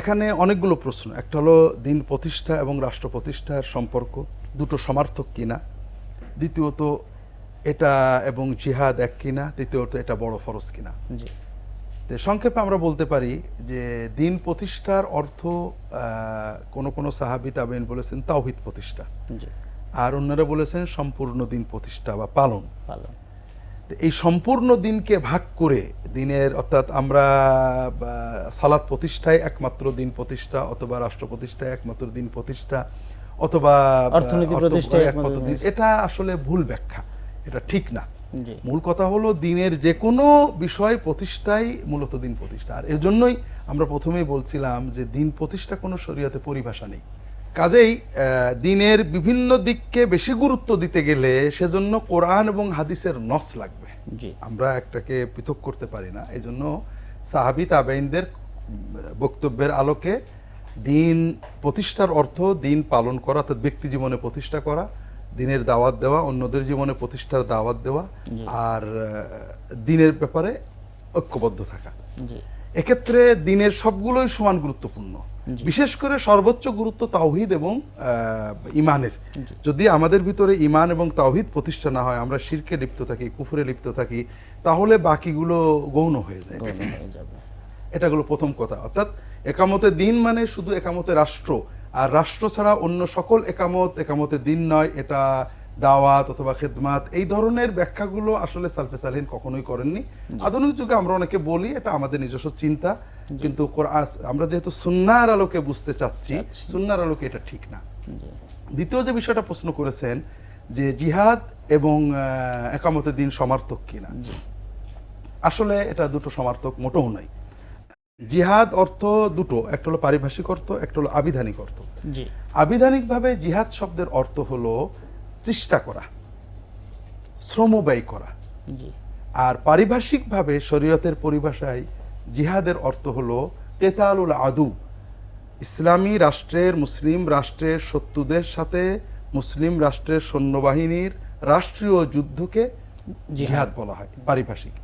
এখানে অনেকগুলো প্রশ্ন। একটা হলো দিন প্রতিষ্ঠা এবং রাষ্ট্র প্রতিষ্ঠার সম্পর্ক দুটো সমার্থক কিনা? দ্বিতীয়ত এটা এবং জিহাদ এক কিনা? তৃতীয়ত এটা বড় ফরজ কিনা? জি। তো সংক্ষেপে আমরা বলতে পারি যে দিন প্রতিষ্ঠার অর্থ কোনো কোনো সাহাবি তাবেন বলেছেন তাওহিদ প্রতিষ্ঠা। আর অন্যরা বলেছেন সম্পূর্ণ দিন প্রতিষ্ঠা বা পালন। তো এই সম্পূর্ণ দিনকে ভাগ করে দিনের অর্থাৎ আমরা বা, সালাত প্রতিষ্ঠায় একমাত্র দিন প্রতিষ্ঠা অথবা রাষ্ট্র প্রতিষ্ঠায় একমাত্র দিন প্রতিষ্ঠা অথবা অর্থনীতি প্রতিষ্ঠায় একমাত্র একমাত্র দিন এটা আসলে ভুল ব্যাখ্যা। এটা ঠিক না। মূল কথা হলো দিনের যে কোনো বিষয় প্রতিষ্ঠাই মূলত দিন প্রতিষ্ঠা। আর এজন্যই আমরা প্রথমেই বলছিলাম যে দিন প্রতিষ্ঠা কোনো শরীয়তে পরিভাষা নেই। কাজেই দিনের বিভিন্ন দিককে বেশি গুরুত্ব দিতে গেলে সেজন্য কোরআন এবং হাদিসের নস লাগবে। আমরা একটাকে পৃথক করতে পারি না। এই জন্য সাহাবি তাবেইনদের বক্তব্যের আলোকে দিন প্রতিষ্ঠার অর্থ দিন পালন করা অর্থাৎ ব্যক্তি জীবনে প্রতিষ্ঠা করা দিনের দাওয়াত দেওয়া অন্যদের জীবনে প্রতিষ্ঠার দাওয়াত দেওয়া আর দিনের ব্যাপারে ঐক্যবদ্ধ থাকা। এক্ষেত্রে দিনের সবগুলোই সমান গুরুত্বপূর্ণ। বিশেষ করে সর্বোচ্চ গুরুত্ব তাওহিদ এবং ইমানের যদি আমাদের ভিতরে ইমান এবং তাওহিদ প্রতিষ্ঠা না হয় আমরা শিরকে লিপ্ত থাকি কুফুরে লিপ্ত থাকি তাহলে বাকিগুলো গৌণ হয়ে যায়। এটা হলো প্রথম কথা। অর্থাৎ একামতে দিন মানে শুধু একামতে রাষ্ট্র আর রাষ্ট্র ছাড়া অন্য সকল একামত একামতে দিন নয় এটা দাওয়াত অথবা খেদমাত এই ধরনের ব্যাখ্যাগুলো আসলে সালফে সালহিন কখনোই করেননি। আধুনিক যুগে আমরা অনেকে বলি এটা আমাদের নিজস্ব চিন্তা কিন্তু আমরা যেহেতু সুন্নার আলোকে বুঝতে চাচ্ছি। সুন্নার আলোকে এটা ঠিক না। দ্বিতীয় যে বিষয়টা প্রশ্ন করেছেন যে জিহাদ এবং একামতে দিন সমার্থক কিনা? আসলে এটা দুটো সমার্থক মোটেও নয়। জিহাদ অর্থ দুটো একটা হলো পারিভাষিক অর্থ একটা হলো আবিধানিক অর্থ। আবিধানিকভাবে জিহাদ শব্দের অর্থ হলো চেষ্টা করা শ্রম ব্যয় করা আর পারিভাষিকভাবে শরীয়তের পরিভাষায় জিহাদের অর্থ হলো তেতালুল আদু। ইসলামী রাষ্ট্রের মুসলিম রাষ্ট্রের শত্রুদের সাথে মুসলিম রাষ্ট্রের সৈন্যবাহিনীর রাষ্ট্রীয় যুদ্ধকে জিহাদ। বলা হয় পারিভাষিক।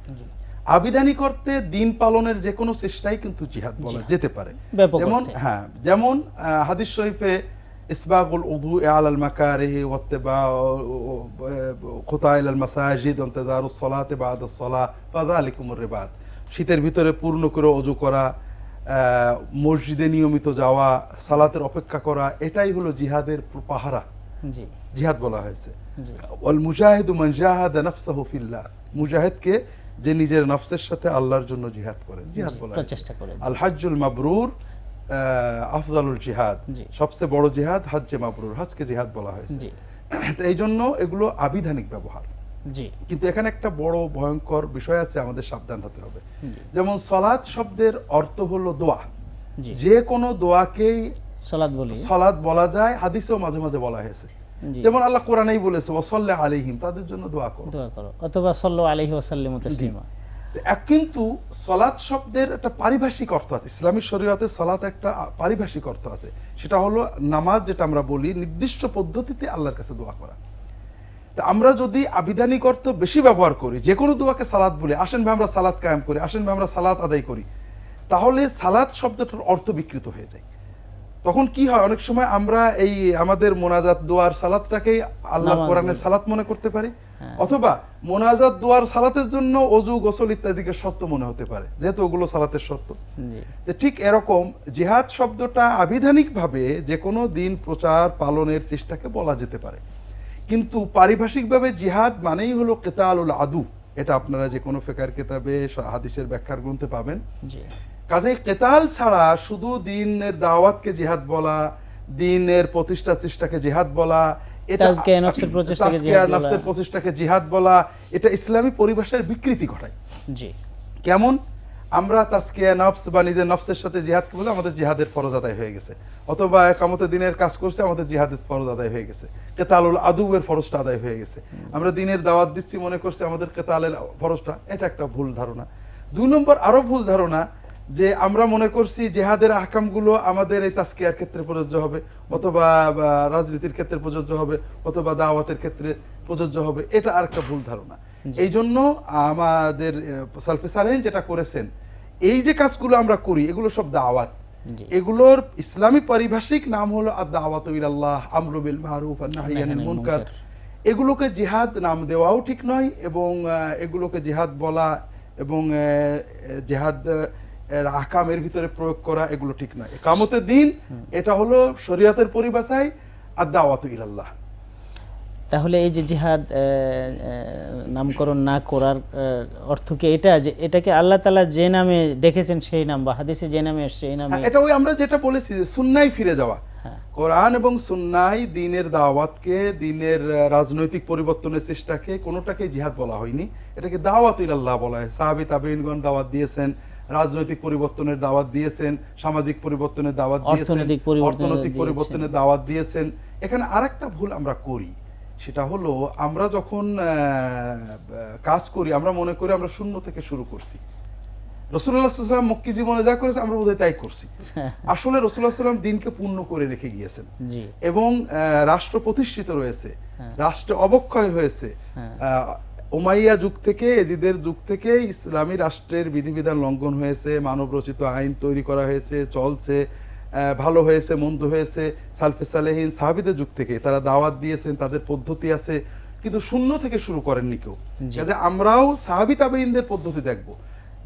আবিধানিক অর্থে দিন পালনের যে কোনো চেষ্টাই কিন্তু জিহাদ বলা যেতে পারে। যেমন হ্যাঁ যেমন হাদিস শরীফে ইসবাগুল উদু আল মাকারিহি ওয়াত্তিবা খুতাইল আল মাসাজিদ সালাতে বাদ সালাহ ফাযালিকুমুর রিবাদ। শীতের ভিতরে পূর্ণ করে অজু করা মসজিদে নিয়মিত যাওয়া সালাতের অপেক্ষা করা এটাই হলো জিহাদের পাহারা। জিহাদ বলা হয়েছে। ওয়াল মুজাহিদু মান নাফসাহু ফিল্লাহ। মুজাহিদকে যে নিজের নফসের সাথে আল্লাহর জন্য জিহাদ করেন জিহাদ বলা হয়েছে। প্রচেষ্টা করে আল হাজ্জুল মাবরুর আফজালুল জিহাদ। জি। সবচেয়ে বড় জিহাদ হজ্জে মাবরুর। হজকে জিহাদ বলা হয়েছে। তো এই জন্য এগুলো আবিধানিক ব্যবহার। জি। কিন্তু এখানে একটা বড় ভয়ঙ্কর বিষয় আছে আমাদের সাবধান হতে হবে। যেমন সলাৎ শব্দের অর্থ হলো দোয়া। যে কোনো দোয়াকেই সালাদ বলি। সলাৎ বলা যায় হাদিসেও মাঝে মাঝে বলা হয়েছে। যেমন আল্লাহ কোরআনেই বলেছে ওসল্লে আলিহিম তাদের জন্য দোয়া করো। দোয়া করো। অথবা সাল্লু আলাইহি ওয়াসাল্লাম তাসলিমা। কিন্তু সলাৎ শব্দের একটা পারিভাষিক অর্থ আছে। ইসলামী শরীয়তে সলাৎ একটা পারিভাষিক অর্থ আছে। সেটা হলো নামাজ যেটা আমরা বলি নির্দিষ্ট পদ্ধতিতে আল্লাহর কাছে দোয়া করা। তা আমরা যদি আবিধানিক অর্থ বেশি ব্যবহার করি যে কোনো দোয়াকে সালাত বলি আসেন ভাই আমরা সালাত কায়েম করি আসেন ভাই আমরা সালাত আদায় করি তাহলে সালাত শব্দটার অর্থ বিকৃত হয়ে যায়। তখন কি হয়? অনেক সময় আমরা এই আমাদের মোনাজাত দোয়ার সালাতটাকেই আল্লাহ কোরআনের সালাত মনে করতে পারি হ্যাঁ। অথবা মোনাজাত দোয়ার সালাতের জন্য অজু গোসল ইত্যাদিকে শর্ত মনে হতে পারে যেহেতু ওগুলো সালাতের শর্ত। ঠিক এরকম জিহাদ শব্দটা আবিধানিকভাবে যে কোনো দিন প্রচার পালনের চেষ্টাকে বলা যেতে পারে। কিন্তু পারিভাষিকভাবে জিহাদ মানেই হলো কেতালুল আদু। এটা আপনারা যে কোনো ফেকার কেতাবে হাদিসের ব্যাখ্যার গ্রন্থে পাবেন। কাজে কেতাল ছাড়া শুধু দিনের দাওয়াতকে জিহাদ বলা দিনের প্রতিষ্ঠা চেষ্টাকে জিহাদ বলা প্রচেষ্টাকে জিহাদ বলা। এটা ইসলামী পরিভাষার বিকৃতি ঘটায়। কেমন? আমরা তাজকিয়া নফস বা নিজের নফসের সাথে জিহাদকে বলে আমাদের জিহাদের ফরজ আদায় হয়ে গেছে। অথবা একামতে দিনের কাজ করছে, আমাদের জিহাদের ফরজ আদায় হয়ে গেছে। কেতালুল আদুবের ফরজটা আদায় হয়ে গেছে। আমরা দিনের দাওয়াত দিচ্ছি মনে করছি আমাদের কেতালের ফরজটা। এটা একটা ভুল ধারণা। দুই নম্বর আরও ভুল ধারণা যে আমরা মনে করছি জেহাদের আহকামগুলো আমাদের এই তাস্কিয়ার ক্ষেত্রে প্রযোজ্য হবে, অথবা রাজনীতির ক্ষেত্রে প্রযোজ্য হবে, অথবা দাওয়াতের ক্ষেত্রে প্রযোজ্য হবে। এটা আর একটা ভুল ধারণা। এই জন্য আমাদের সালফে সালেহিন যেটা করেছেন এই যে কাজগুলো আমরা করি এগুলো সব দাওয়াত। এগুলোর ইসলামী পারিভাষিক নাম হলো আদাওয়াত ইলাল্লাহ আমরু বিল মারুফ আর নাহি আনিল নাহি আনিল মুনকার। মুনকার। এগুলোকে জিহাদ নাম দেওয়াও ঠিক নয় এবং এগুলোকে জিহাদ বলা এবং জিহাদ আকামের ভিতরে প্রয়োগ করা এগুলো ঠিক নয়। কামতের দিন এটা হলো শরীয়তের পরিভাষায় আদাওয়াত ইলাল্লাহ। তাহলে এই যে জিহাদ নামকরণ না করার অর্থ কি এটা? যে এটাকে আল্লাহ তালা যে নামে ডেকেছেন সেই নাম বা হাদিসে যে নামে এসছে এই নামে হ্যাঁ, এটা ওই আমরা যেটা বলেছি যে সুন্নাই ফিরে যাওয়া। হ্যাঁ। কোরআন এবং সুন্নাই দিনের দাওয়াতকে দিনের রাজনৈতিক পরিবর্তনের চেষ্টাকে কোনোটাকে জিহাদ বলা হয়নি। এটাকে দাওয়াত ইলাল্লাহ বলা হয়। সাহাবি তাবেইনগণ দাওয়াত দিয়েছেন রাজনৈতিক পরিবর্তনের দাওয়াত দিয়েছেন সামাজিক পরিবর্তনের দাওয়াত দিয়েছেন অর্থনৈতিক পরিবর্তনের পরিবর্তনের দাওয়াত দিয়েছেন। এখানে আরেকটা ভুল আমরা করি। সেটা হলো আমরা যখন কাজ করি আমরা মনে করি আমরা শূন্য থেকে শুরু করছি। রসুল্লাহ সাল্লাম মক্কি জীবনে যা করেছে আমরা বোধহয় তাই করছি। আসলে রসুল্লাহ সাল্লাম দিনকে পূর্ণ করে রেখে গিয়েছেন। এবং রাষ্ট্র প্রতিষ্ঠিত রয়েছে। হ্যাঁ। রাষ্ট্র অবক্ষয় হয়েছে। হ্যাঁ। আহ, উমাইয়া যুগ থেকে এজিদের যুগ থেকে ইসলামী রাষ্ট্রের বিধিবিধান লঙ্ঘন হয়েছে মানব রচিত আইন তৈরি করা হয়েছে চলছে। ভালো হয়েছে মন্দ হয়েছে সালফে সালেহীন সাহাবিদের যুগ থেকে তারা দাওয়াত দিয়েছেন তাদের পদ্ধতি আছে কিন্তু শূন্য থেকে শুরু করেননি কেউ। যাতে আমরাও সাহাবি তাবেইনদের পদ্ধতি দেখব।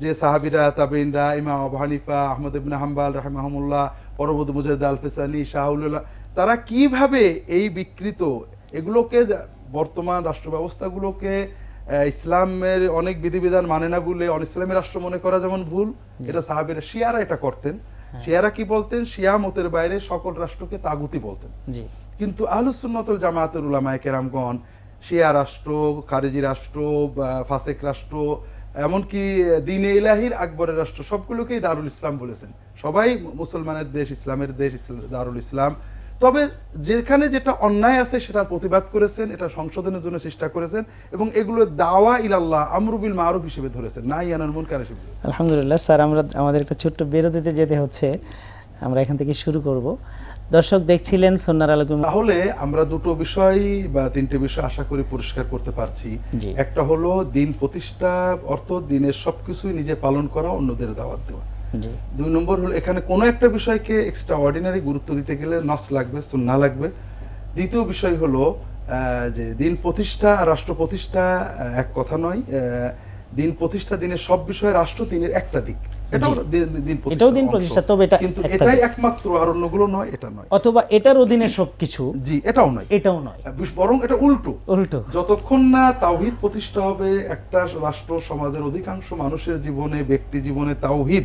যে সাহাবিরা তাবেইনরা ইমাম আবু হানিফা আহমদ ইবনে হাম্বাল রাহমাহুল্লাহ পরবর্তী মুজাহিদ আল ফেসানি শাহুল্লাহ তারা কীভাবে এই বিকৃত এগুলোকে বর্তমান রাষ্ট্র ব্যবস্থাগুলোকে ইসলামের অনেক বিধিবিধান মানে না বলে অন ইসলামী রাষ্ট্র মনে করা যেমন ভুল এটা সাহাবিরা শিয়ারা এটা করতেন। শিয়ারা কি বলতেন? শিয়া মতের বাইরে সকল রাষ্ট্রকে তাগুতি বলতেন। কিন্তু আলুসুন্নতুল জামায়াতের উলামায় কেরামগণ শিয়া রাষ্ট্র খারেজি রাষ্ট্র ফাসেক রাষ্ট্র এমনকি দিনে ইলাহির আকবরের রাষ্ট্র সবগুলোকেই দারুল ইসলাম বলেছেন। সবাই মুসলমানের দেশ ইসলামের দেশ দারুল ইসলাম। তবে যেখানে যেটা অন্যায় আছে সেটার প্রতিবাদ করেছেন এটা সংশোধনের জন্য চেষ্টা করেছেন এবং এগুলো দাওয়া ইলাল্লাহ আমরুবিল মারুফ হিসেবে ধরেছেন। না ইয়ানুল মুনকার হিসেবে। আলহামদুলিল্লাহ স্যার আমরা আমাদের একটা ছোট্ট বিরতিতে যেতে হচ্ছে। আমরা এখান থেকে শুরু করব। দর্শক দেখছিলেন সোনার আলোকে তাহলে আমরা দুটো বিষয় বা তিনটে বিষয় আশা করি পরিষ্কার করতে পারছি। একটা হলো দিন প্রতিষ্ঠা অর্থ দিনের সবকিছুই নিজে পালন করা অন্যদের দাওয়াত দেওয়া। দুই নম্বর হলো এখানে কোনো একটা বিষয়কে এক্সট্রা অর্ডিনারি গুরুত্ব দিতে গেলে নস লাগবে সুন্না লাগবে। দ্বিতীয় বিষয় হলো যে দিন প্রতিষ্ঠা রাষ্ট্র প্রতিষ্ঠা এক কথা নয়। দিন প্রতিষ্ঠা দিনের সব বিষয়ে রাষ্ট্র দিনের একটা দিক। এটাও দিন- দিন এটাও প্রতিষ্ঠার দিন অংশ। প্রতিষ্ঠা, তবে এটা কিন্তু এটাই একমাত্র আর অন্যগুলো নয় এটা নয়। অথবা এটার অধীনে সবকিছু জি এটাও নয়। এটাও নয়। বরং এটা উল্টো। উল্টো। যতক্ষণ না তাওহিদ প্রতিষ্ঠা হবে একটা রাষ্ট্র সমাজের অধিকাংশ মানুষের জীবনে ব্যক্তি জীবনে তাওহিদ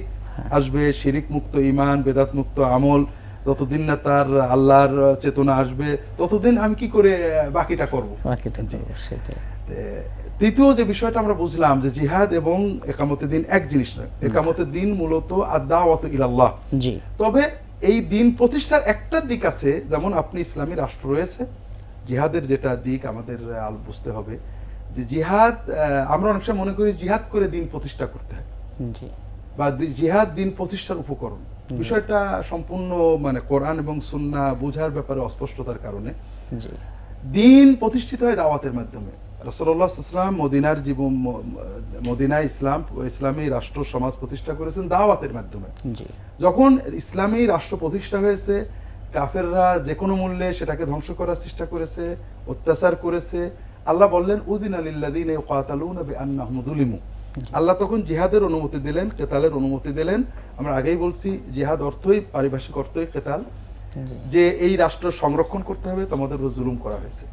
আসবে শিরিক মুক্ত ইমান বেদাত মুক্ত আমল যতদিন না তার আল্লাহর চেতনা আসবে ততদিন আমি কি করে বাকিটা করব, তৃতীয় যে বিষয়টা আমরা বুঝলাম যে জিহাদ এবং একামতের দিন এক জিনিস নয়। একামতের দিন মূলত আদাওয়াত ইলাল্লাহ। জি। তবে এই দিন প্রতিষ্ঠার একটা দিক আছে যেমন আপনি ইসলামী রাষ্ট্র রয়েছে জিহাদের যেটা দিক আমাদের আহ, বুঝতে হবে যে জিহাদ আমরা অনেক সময় মনে করি জিহাদ করে দিন প্রতিষ্ঠা করতে হয়। জি। বা জিহাদ দিন প্রতিষ্ঠার উপকরণ। বিষয়টা সম্পূর্ণ মানে কোরআন এবং সুন্না বোঝার ব্যাপারে অস্পষ্টতার কারণে। দিন প্রতিষ্ঠিত হয় দাওয়াতের মাধ্যমে। রসল্লাহ ইসলাম মদিনার জীবন মদিনা ইসলাম ইসলামী রাষ্ট্র সমাজ প্রতিষ্ঠা করেছেন দাওয়াতের মাধ্যমে। যখন ইসলামী রাষ্ট্র প্রতিষ্ঠা হয়েছে কাফেররা যে কোনো মূল্যে সেটাকে ধ্বংস করার চেষ্টা করেছে অত্যাচার করেছে। আল্লাহ বললেন উদিন আলিল্লাদিন আন্নাহমুদুলিমু আল্লাহ তখন জিহাদের অনুমতি দিলেন কেতালের অনুমতি দিলেন। আমরা আগেই বলছি জিহাদ অর্থই পারিভাষিক অর্থই কেতাল। যে এই রাষ্ট্র সংরক্ষণ করতে হবে তোমাদের জুলুম করা হয়েছে।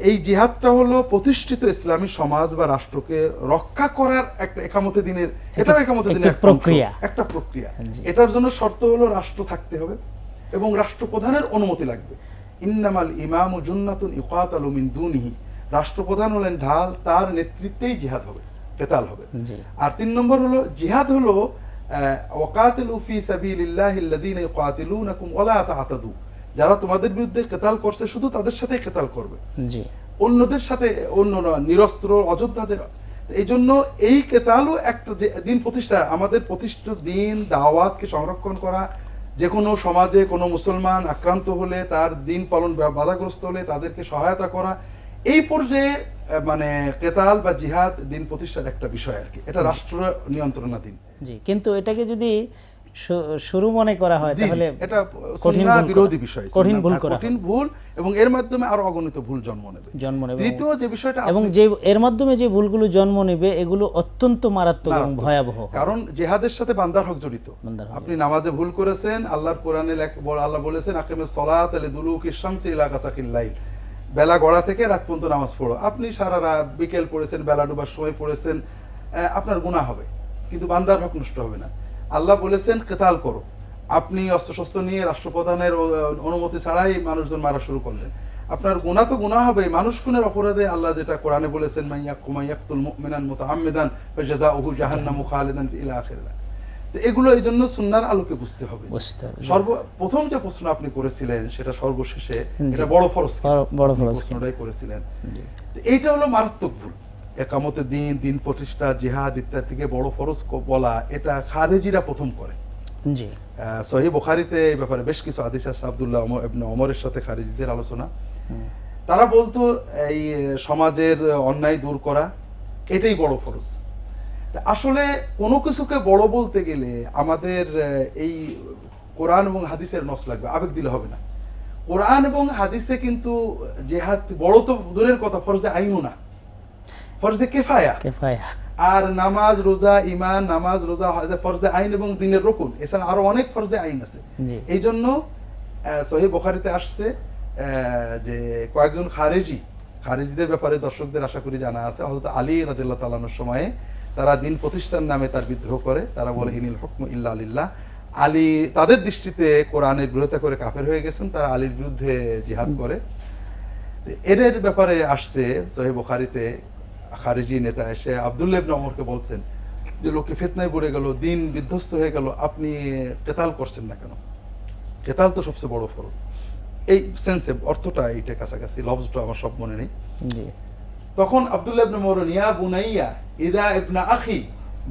এই জিহাদটা হলো প্রতিষ্ঠিত ইসলামী সমাজ বা রাষ্ট্রকে রক্ষা করার একটা একামতে দিনের এটাও একামতে দিনের প্রক্রিয়া। একটা প্রক্রিয়া। এটার জন্য শর্ত হলো রাষ্ট্র থাকতে হবে এবং রাষ্ট্রপ্রধানের অনুমতি লাগবে। ইন্নামাল ইমাম জুন্নাতুন ইকাতালু মিন দুনিহি। রাষ্ট্রপ্রধান হলেন ঢাল তার নেতৃত্বেই জিহাদ হবে। কেতাল হবে। আর তিন নম্বর হলো জিহাদ হলো ওয়াকাতিলু ফি সাবিলিল্লাহি আল্লাযীনা ইউকাতিলুনাকুম ওয়ালা তা'তাদু। যারা তোমাদের বিরুদ্ধে কেতাল করছে শুধু তাদের সাথেই কেতাল করবে। জি। অন্যদের সাথে অন্য নিরস্ত্র অযোধ্যাদের এই জন্য এই কেতালও একটা যে দিন প্রতিষ্ঠা আমাদের প্রতিষ্ঠিত দিন দাওয়াতকে সংরক্ষণ করা যে কোনো সমাজে কোনো মুসলমান আক্রান্ত হলে তার দিন পালন বা- বাধাগ্রস্ত হলে তাদেরকে সহায়তা করা এই পর্যায়ে মানে কেতাল বা জিহাদ দিন প্রতিষ্ঠার একটা বিষয় আর কি। এটা রাষ্ট্র নিয়ন্ত্রণাধীন। জি কিন্তু এটাকে যদি শুরু মনে করা হয় তাহলে এটা কঠিন বিরোধী বিষয় কঠিন ভুল করা কঠিন ভুল এবং এর মাধ্যমে আরও অগণিত ভুল জন্ম নেবে। জন্ম নেবে। দ্বিতীয় যে বিষয়টা এবং যে এর মাধ্যমে যে ভুলগুলো জন্ম নেবে এগুলো অত্যন্ত মারাত্মক এবং ভয়াবহ। কারণ জেহাদের সাথে বান্দার হক জড়িত। আপনি নামাজে ভুল করেছেন আল্লাহর কোরআনে আল্লাহ বলেছেন আকিমে সলাত আলে দুলুক ইশামসি ইলা কাসাকিল লাইল। বেলা গড়া থেকে রাত পর্যন্ত নামাজ পড়ো। আপনি সারা রাত বিকেল পড়েছেন, বেলা ডুবার সময় পড়েছেন আপনার গুনাহ হবে। কিন্তু বান্দার হক নষ্ট হবে না। আল্লাহ বলেছেন, কেতাল করো। আপনি অস্ত্রশস্ত্র নিয়ে রাষ্ট্রপ্রধানের অনুমতি ছাড়াই মানুষজন মারা শুরু করলেন। আপনার গুণা তো গুণা হবে। মানুষ খুনের অপরাধে আল্লাহ যেটা কোরআনে বলেছেন মাইয়াক কুমাইয়াকুল মুমিনান মুতাআম্মিদান ফাজাযাউহু জাহান্নামু খালিদান ইলা তো এগুলো এই জন্য সুন্নাহর আলোকে বুঝতে হবে। সর্ব প্রথম যে প্রশ্ন আপনি করেছিলেন সেটা সর্বশেষে এটা বড় ফরজ বড়- বড় ফরজ। প্রশ্নটাই করেছিলেন। এইটা হলো মারাত্মক ভুল। একামতে দিন দিন প্রতিষ্ঠা জিহাদ ইত্যাদি থেকে বড় ফরজ বলা এটা খারেজিরা প্রথম করে। জি। সহি বুখারিতে এই ব্যাপারে বেশ কিছু আদিস আছে আব্দুল্লাহ ইবনে ওমরের সাথে খারিজিদের আলোচনা। তারা বলতো এই সমাজের অন্যায় দূর করা এটাই বড় ফরজ। আসলে কোনো কিছুকে বড় বলতে গেলে আমাদের এই কোরআন এবং হাদিসের নস লাগবে আবেগ দিলে হবে না। কোরআন এবং হাদিসে কিন্তু জেহাদ বড় তো দূরের কথা ফরজে আইনও না ফরজে কেফায়া। কেফায়া। আর নামাজ রোজা ইমান নামাজ রোজা ফরজে আইন এবং দিনের রকুন এছাড়া আরও অনেক ফরজে আইন আছে। এই জন্য সহি বখারিতে আসছে যে কয়েকজন খারেজি খারেজিদের ব্যাপারে দর্শকদের আশা করি জানা আছে হযরত আলী রাদিল্লাহ তালানোর সময়ে তারা দিন প্রতিষ্ঠান নামে তার বিদ্রোহ করে। তারা বলে, ইনিল হুকম ইল্লা আলিল্লাহ আলী তাদের দৃষ্টিতে কোরআনের বিরোধিতা করে কাফের হয়ে গেছেন। তারা আলীর বিরুদ্ধে জিহাদ করে। এদের ব্যাপারে আসছে সহি বুখারিতে খারিজি নেতা এসে আব্দুল্লাহ ইবনে ওমরকে বলছেন যে, লোকে ফিতনায় পড়ে গেল, দিন বিধ্বস্ত হয়ে গেল, আপনি কেতাল করছেন না কেন? কেতাল তো সবচেয়ে বড় ফরজ এই সেন্সে অর্থটা এইটা কাছাকাছি, লফজটা আমার সব মনে নেই। তখন আব্দুল্লাহ ইবনে মরন ইয়া বুনাইয়া ইদা ইবনা আখি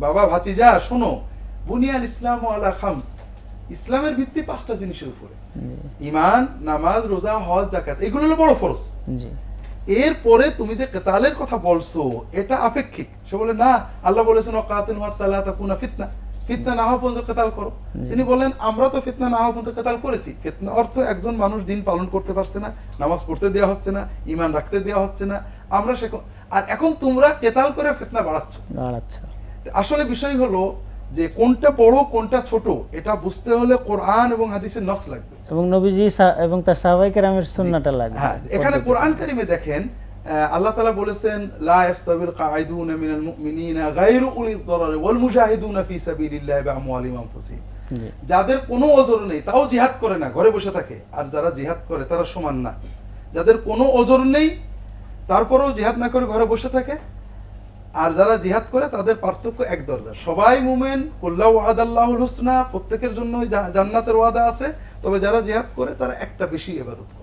বাবা ভাতিজা শোনো বুনিয়াল ইসলাম আলা খামস। ইসলামের ভিত্তি পাঁচটা জিনিসের উপরে। ইমান নামাজ রোজা হজ জাকাত এগুলো হলো বড় ফরজ। এরপরে তুমি যে কেতালের কথা বলছো এটা আপেক্ষিক। সে বলে না আল্লাহ বলেছেন ওয়াকাতিল ওয়াতালা তাকুনা ফিতনা। ফিতনা না হওয়া পর্যন্ত কেতাল করো। তিনি বলেন আমরা তো ফিতনা না হওয়া পর্যন্ত কেতাল করেছি। ফিতনা অর্থ একজন মানুষ দিন পালন করতে পারছে না নামাজ পড়তে দেওয়া হচ্ছে না ইমান রাখতে দেওয়া হচ্ছে না। আমরা সে আর এখন তোমরা কেতাল করে ফিতনা বাড়াচ্ছ। আসলে বিষয় হলো যে কোনটা বড় কোনটা ছোট এটা বুঝতে হলে কোরআন এবং হাদিসের নস লাগবে। এবং নবীজি এবং তার সাহাবাই কেরামের সুন্নাটা লাগবে। হ্যাঁ এখানে কোরআন কারিমে দেখেন আল্লাহ তালা বলেছেন লা ইয়াস্তাবিল কাঈদুনা মিনাল মুমিনিনা গায়রু উলিদ দারার ওয়াল মুজাহিদুনা ফি সাবিলিল্লাহি বিআমওয়ালিহিম আনফুসিহিম। যাদের কোনো ওজর নেই তাও জিহাদ করে না ঘরে বসে থাকে। আর যারা জিহাদ করে তারা সমান না। যাদের কোনো ওজর নেই তারপরেও জিহাদ না করে ঘরে বসে থাকে। আর যারা জিহাদ করে তাদের পার্থক্য এক দরজা। সবাই মুমেন কুল্লা ওয়াদাল্লাহুল হুসনা প্রত্যেকের জন্য জান্নাতের ওয়াদা আছে। তবে যারা জিহাদ করে তারা একটা বেশি ইবাদত করে।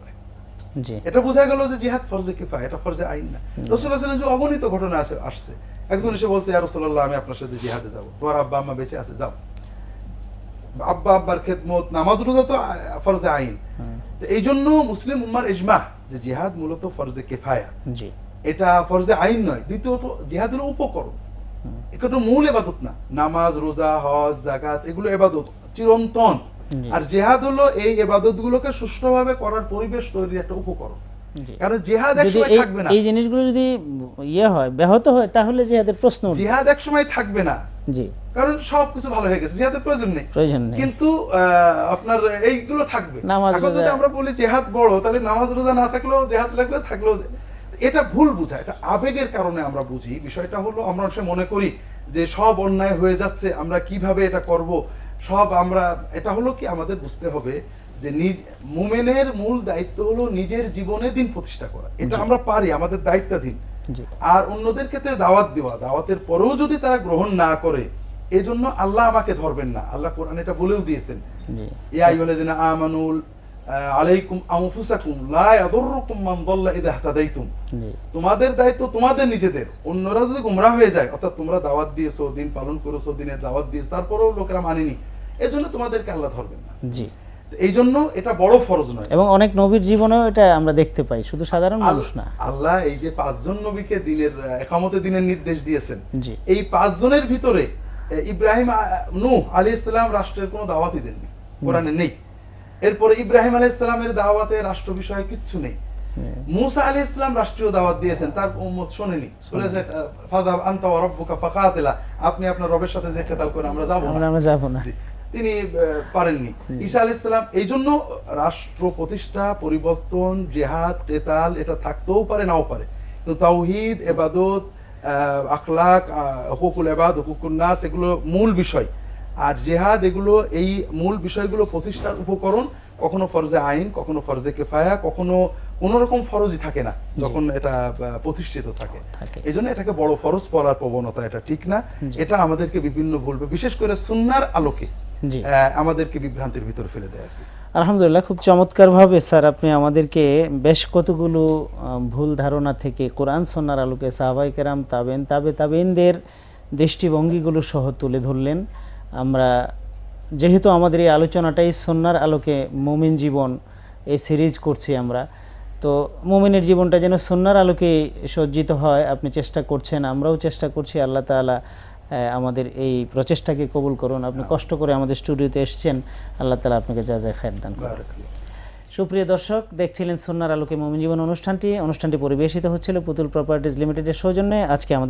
এটা বোঝা গেল যে জিহাদ ফরজে কিফায়া এটা ফরজে আইন না। রসুল্লাহ যে অগণিত ঘটনা আছে আসছে। একজন এসে বলছে ইয়া রাসূলুল্লাহ আমি আপনার সাথে জিহাদে যাব। তোমার আব্বা আম্মা বেঁচে আছে যাও। আব্বা আব্বার খেদমত নামাজ রোজা তো ফরজে আইন। এই জন্য মুসলিম উম্মার ইজমা যে জিহাদ মূলত ফরজে কেফায়া। এটা ফরজে আইন নয় দ্বিতীয়ত জিহাদ হলো উপকরণ এটা মূল এবাদত না। নামাজ রোজা হজ জাকাত এগুলো এবাদত চিরন্তন। আর জেহাদ হলো এই এবাদত গুলোকে সুষ্ঠুভাবে করার পরিবেশ তৈরির একটা উপকরণ। কারণ জেহাদ একসময় থাকবে না। এই জিনিসগুলো যদি ইয়ে হয় ব্যাহত হয় তাহলে জিহাদের প্রশ্ন উঠবে। একসময় থাকবে না। জি। কারণ সবকিছু ভালো হয়ে গেছে জিহাদের প্রয়োজন নেই। প্রয়োজন নেই। কিন্তু আপনার এইগুলো থাকবে। নামাজ এখন যদি আমরা বলি জেহাদ বড় তাহলে নামাজ রোজা না থাকলেও জেহাদ লাগবে থাকলেও এটা ভুল বুঝা এটা আবেগের কারণে আমরা বুঝি। বিষয়টা হলো আমরা অনেক মনে করি যে সব অন্যায় হয়ে যাচ্ছে আমরা কীভাবে এটা করব? সব আমরা এটা হলো কি আমাদের বুঝতে হবে যে নিজ মুমেনের মূল দায়িত্ব হলো নিজের জীবনে দিন প্রতিষ্ঠা করা। এটা আমরা পারি আমাদের দায়িত্বাধীন। আর অন্যদের ক্ষেত্রে দাওয়াত দেওয়া দাওয়াতের পরেও যদি তারা গ্রহণ না করে এজন্য আল্লাহ আমাকে ধরবেন না। আল্লাহ কোরআন এটা বলেও দিয়েছেন। ইয়া আমানুল আলাইকুম আনফুসাকুম লা ইয়াদুররুকুম মান দাল্লা ইযা ইহতাদাইতুম। তোমাদের দায়িত্ব তোমাদের নিজেদের। অন্যরা যদি গুমরা হয়ে যায় অর্থাৎ তোমরা দাওয়াত দিয়েছ দিন পালন করেছ দিনের দাওয়াত দিয়েছ তারপরেও লোকেরা মানেনি। এজন্য তোমাদেরকে আল্লাহ ধরবেন না। জি। এই জন্য এটা বড় ফরজ নয়। এবং অনেক নবীর জীবনেও এটা আমরা দেখতে পাই শুধু সাধারণ মানুষ না। আল্লাহ এই যে পাঁচজন নবীকে দিনের একামতে দিনের নির্দেশ দিয়েছেন জি। এই পাঁচজনের ভিতরে ইব্রাহিম নু আলী ইসলাম রাষ্ট্রের কোনো দাওয়াতই দেননি কোরআনে নেই। এরপরে ইব্রাহিম আলী ইসলামের দাওয়াতে রাষ্ট্র বিষয়ে কিচ্ছু নেই। মুসা আলী ইসলাম রাষ্ট্রীয় দাওয়াত দিয়েছেন তার উম্মত শোনেনি। বলেছে ফাদা আনতা ওয়া রাব্বুকা ফাকাতিলা আপনি আপনার রবের সাথে যে কেতাল করে আমরা যাব না। আমরা যাব না। তিনি পারেননি। ঈসা আলী ইসলাম এই জন্য রাষ্ট্র প্রতিষ্ঠা পরিবর্তন জেহাদ কেতাল এটা থাকতেও পারে নাও পারে। কিন্তু তাওহিদ এবাদত আহ, আখলাক হুকুকুল এবাদ হুকুকুল নাস এগুলো মূল বিষয়। আর জেহাদ এগুলো এই মূল বিষয়গুলো প্রতিষ্ঠার উপকরণ কখনো ফরজে আইন কখনো ফরজে কেফায়া কখনো কোনো রকম ফরজই থাকে না যখন এটা প্রতিষ্ঠিত থাকে। এই জন্য এটাকে বড় ফরজ পড়ার প্রবণতা এটা ঠিক না। এটা আমাদেরকে বিভিন্ন ভুলবে বিশেষ করে সুন্নার আলোকে আমাদেরকে বিভ্রান্তির ভিতর ফেলে দেয় আর কি। আলহামদুলিল্লাহ খুব চমৎকারভাবে স্যার আপনি আমাদেরকে বেশ কতগুলো ভুল ধারণা থেকে কোরআন সন্ন্যার আলোকে সাহাবাই কেরাম তাবেন তাবে তাবেনদের দৃষ্টিভঙ্গিগুলো সহ তুলে ধরলেন। আমরা যেহেতু আমাদের এই আলোচনাটাই সন্ন্যার আলোকে মুমিন জীবন এই সিরিজ করছি আমরা তো মুমিনের জীবনটা যেন সন্ন্যার আলোকে সজ্জিত হয় আপনি চেষ্টা করছেন আমরাও চেষ্টা করছি আল্লাহ আহ, আমাদের এই প্রচেষ্টাকে কবুল করুন। আপনি কষ্ট করে আমাদের স্টুডিওতে এসছেন আল্লাহ তাআলা আপনাকে যা যা খায়ের দান করুন সুপ্রিয় দর্শক দেখছিলেন সন্ন্যার আলোকে মমিন জীবন অনুষ্ঠানটি। অনুষ্ঠানটি পরিবেশিত হচ্ছিল পুতুল প্রপার্টিজ লিমিটেডের সৌজন্যে। আজকে আমাদের